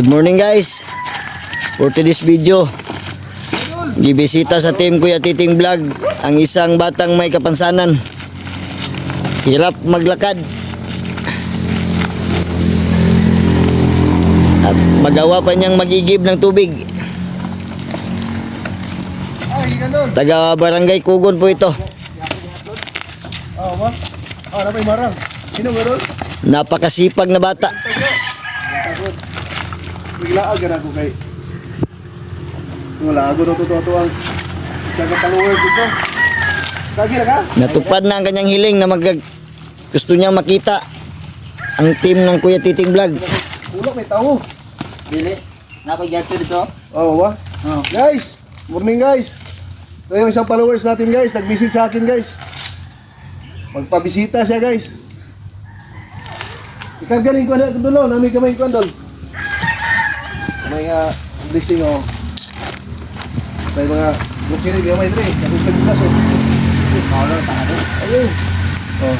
Good morning guys. For today's video, gibisita sa team Kuya Titing Vlog ang isang batang may kapansanan. Hirap maglakad. At magawa pa niyang magigib ng tubig. Taga Barangay Kugon po ito. Sino ganun? Napakasipag na bata. Biglaan ka na ako kay. Wala ako to to ang sa followers dito. Kagi na ka? Natupad na ang kanyang hiling na mag gusto niyang makita ang team ng Kuya Titing Vlog. Ulok may tao. Dili. Napag-get dito. Oh, wa. Oh. Guys, morning guys. Ito yung isang followers natin guys, nag-visit sa akin guys. Magpabisita siya guys. Ikaw galing ko na dulo, nami kamay ko dol. May nga blessing oh. May mga blessing gamay dre, tapos kagisa so. Pa na doon. Ayun. Oh.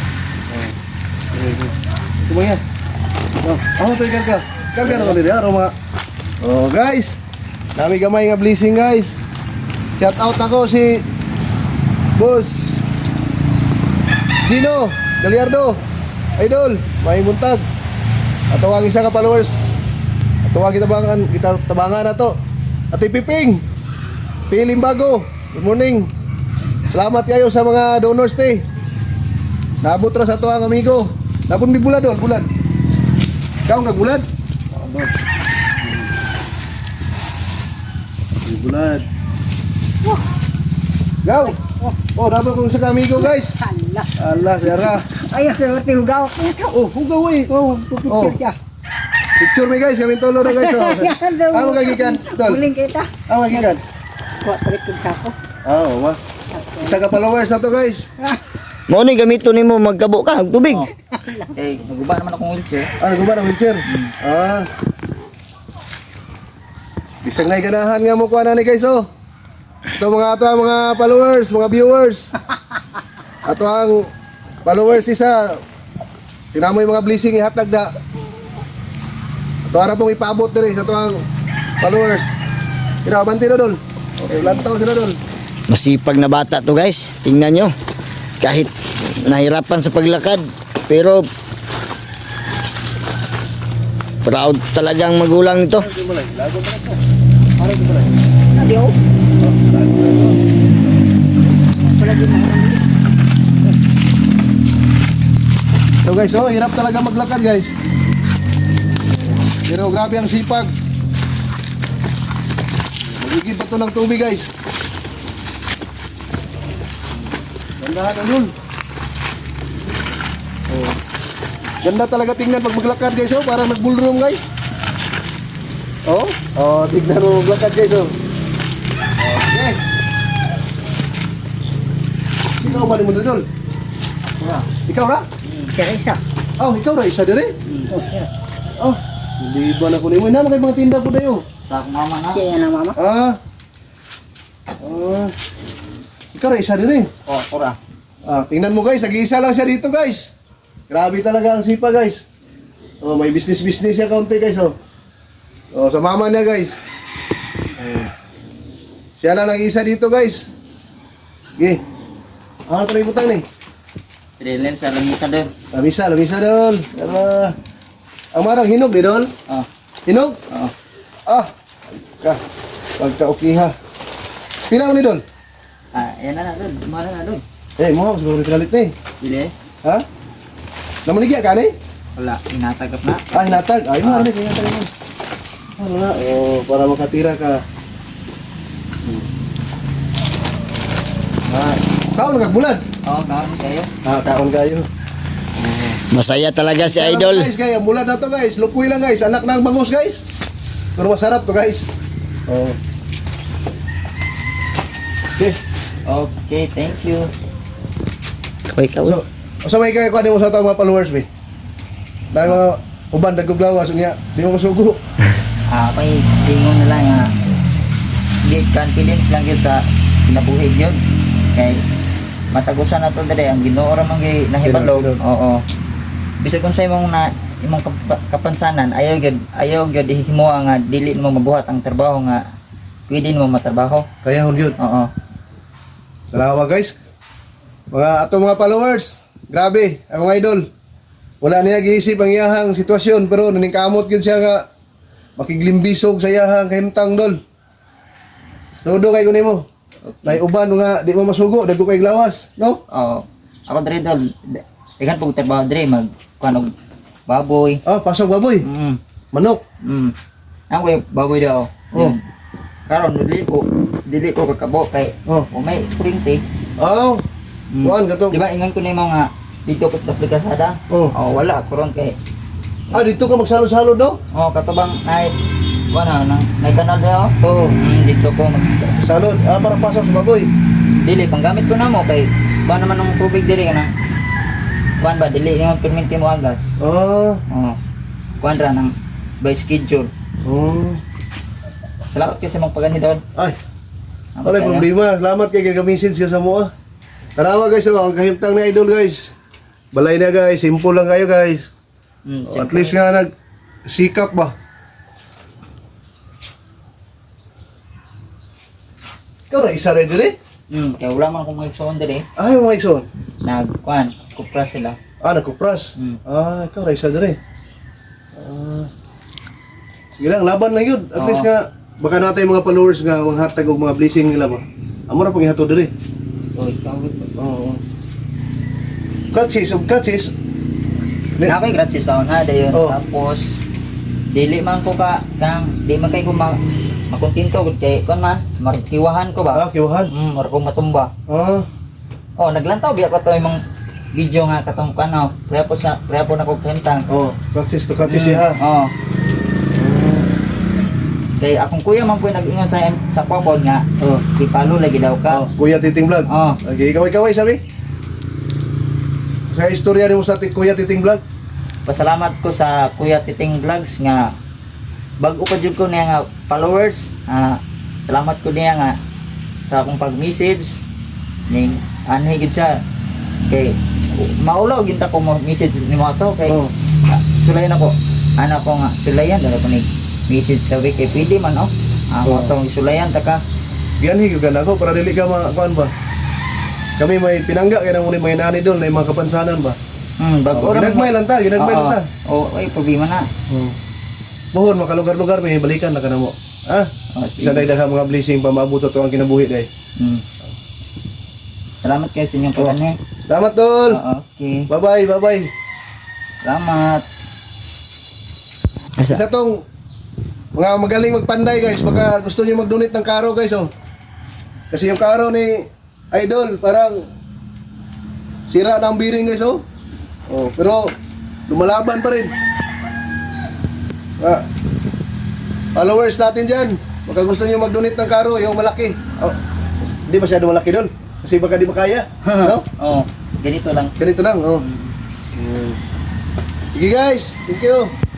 Oh. Yan. Oh, ako tayo karga. Karga na ko dito, araw mga. Oh, guys. Nami gamay nga blessing, guys. Shout out ako si Boss Gino Galiardo. Idol, may buntag. At ang isa ka followers. Ang kita tabangan, kita tabangan na to. At Piping. Piling bago. Good morning. Salamat kayo sa mga donors te. Naabot ra sa to ang amigo. Napon mi bulad dol, bulad. Ikaw ang bulad? Bulad. Gaw. Oh, dapat kong sa amigo guys. Allah. Allah, yara. Ay, ako tinugaw. Oh, hugaw eh. Oh, Oh. pupicture siya. Picture mi guys, kami tolo na guys. Oh. Ang kagikan, dol. Huling kita. Ang kagikan. Kuha palit ko sa ako. Ah, oh, wa. Isa ka followers na to guys. Mo ni gamito nimo magkabo ka og tubig. Eh, naguba naman akong wheelchair. Ah, naguba ng wheelchair. Ah. Bisag na ganahan nga mo kuha na ni guys oh. Ito mga ato ang mga followers, mga viewers. Ato ang followers isa. Sinamo yung mga blessing ihatag da. Ito ara pong ipaabot diri sa ato ang followers. Kinabanti na dol. Okay, lantaw sila dol. Masipag na bata to guys. Tingnan nyo. Kahit nahirapan sa paglakad. Pero proud talagang magulang nito. So guys, oh, hirap talaga maglakad guys. Pero grabe ang sipag. Magigib pa to ng tubig guys. Gandahan na yun. Oh. Ganda talaga tingnan pag maglakad guys oh, parang nag-bullroom guys. Oh, oh, tignan mo maglakad guys oh. Okay. Ikaw ba ni mo doon? Ikaw ra? Siya isa. Oh, ikaw ra isa dire? Oh, siya. Oh, hindi ba na ko nimo na mga tinda ko dayo. Sa akong mama na. ya, Siya yan ang mama. Ah. Ah. Ikaw ra isa dire. Oh, ora. Ah, tingnan mo guys, nag-iisa lang siya dito guys. Grabe talaga ang sipa guys. Oh, may business business siya kaunti guys oh. Oh, sa mama niya guys. Oh. Siya lang nag-iisa dito guys. Okay. Ano pa ibutang ni? Dili sa lamisa doon. Lamisa, lamisa doon. Yala. Ang marang hinog di doon. Oh. Hinog? Oh. Ah. Ka. Pagka okay ha. Pila ni doon? Ah, yan na na doon. Mara na doon. Eh, mo siguro pinalit ni. Dili. Ha? Namanigya ka ni? Wala, inatagap na. Ah, hinatag. Ay, mo rin hinatag mo. Ano na? Oh, para makatira ka. Hmm. Ah, kaon nagbulan. Oh, kaon kayo. Ah, kaon kayo. Masaya talaga si Kaya Idol. Guys, kaya bulan na to guys. Lupoy lang guys. Anak ng bangus guys. Pero masarap to guys. Oh. Okay. Okay, thank you. Kaway kaway. So, so may kaya kuha mo sa tao mga followers be. Dahil mga uban naguglawas niya, di mo masugo. Ah, may tingong na lang ah. Di confidence lang yun sa kinabuhi yun. Kay matagusan na to dere ang Ginoo ra man gyud nahibalo. Oo. Bisag kung sa imong na imong kap- kapansanan ayaw gyud ayaw gyud himo nga dili mo mabuhat ang trabaho nga pwede mo matrabaho. Kaya hon yun. Oo. Salamat guys. Mga ato mga followers, grabe, ang mga idol. Wala niya giisip ang iyahang sitwasyon pero naningkamot yun siya nga makiglimbisog sa iyahang kahimtang dol. Nodo kay kunin mo. Nay uban nga di mo masugo, dagko kay lawas, no? Oo. Ako dre dol, ikan pag trabaho dre mag kuan og baboy. Ah, pasok baboy. Mm. Manok. Mm. Ako yung baboy daw. Oh. Karon dili ko dili ko kakabo kay Oh. may kuryente. Aw. Mm. Kuan gato. Di ba ingon ko na yung mga dito ko sa plikasada? Oh. Oh, wala kuron kay Ah, dito ka magsalo-salo no? oh katubang nay kuan na nang nay kanal daw. Oo. Mm, dito ko mag Salod. Ah, para pasok sa baboy. dili panggamit ko na mo kay ba naman ng tubig dili kana. Kuan ba dili yung perminti mo agas. Ah. Oh. Kuan ra nang by schedule. Oh. Salamat kasi mong pagani doon. Ay, wala problema. Salamat kay gagamisin siya sa mua. Tanawa guys, oh, ang kahimtang na idol guys. Balay na guys, simple lang kayo guys. Mm, Oh, at least nga nag sikap ba. Ikaw na isa rin din eh. Mm, kaya wala man akong mga igsoon diri. Ay, mga ikson. Nag kuan, kupras sila. Ah, nagkupras. Mm. Ah, ikaw na isa din eh. Ah. Sige lang, laban lang yun. At Oo. least nga, baka natin mga followers nga mga hatag o mga blessing nila ba. Amo na pang ihato din eh. So, ikaw. Oo. Katsis, ug katsis. Ne- Na ako'y gratis sa nga dayon. Oh. Tapos dili man ko ka kang di man kay ko ma makontinto gud kay kon man markiwahan ko ba. Ah, kiwahan. Mm, mar ko matumba. Ah, Oh, naglantaw biya pa to imong video nga katong kano. Prepo sa prepo na ko kentang. oh, katsis to katsis siya. Oh. Kay akong kuya man po nag-ingon sa sa popod nga Oh. ipalo lagi daw Oh, ka. Kuya Titing Vlog. Oh. Okay, ikaw ikaw ay sabi. Sa istorya ni mo sa Kuya Titing Vlog. Pasalamat ko sa Kuya Titing Vlogs nga bago pa jud ko niya nga followers. Ah, salamat ko niya nga sa akong pag-message ning anhi gid siya kay maulaw gid ko mo message ni mo ato kay Oh. ah, sulayan ako anak ko nga sulayan dala ko ni message sabi kay pwede man oh ah Oh. mo atong sulayan ta ka ka na ako para dili ka makuan ba. Kami may pinangga kaya nang may nani doon na mga kapansanan ba. hmm bago Oh, ginagmay lang ta, ginagmay lang ta. oh ay problema na Oh. Mohon makalugar-lugar may balikan na ka na mo. Ha? oh. Isa dahil mga blessing pa maabot to ang kinabuhi day. hmm. salamat kayo sa inyong pagani Salamat tol. Oo, okay Bye-bye, bye-bye. Salamat. Isa tong mga magaling magpanday guys, baka gusto niyo mag-donate ng karo guys oh. Kasi yung karo ni Idol parang sira na ang bearing guys oh. Oh, pero lumalaban pa rin. Ah, followers natin diyan, baka gusto niyo mag-donate ng karo, yung malaki. Oh, hindi masyado malaki doon. Kasi baka di makaya, no? Oh, ganito lang. Ganito lang, oh. Sige guys, thank you.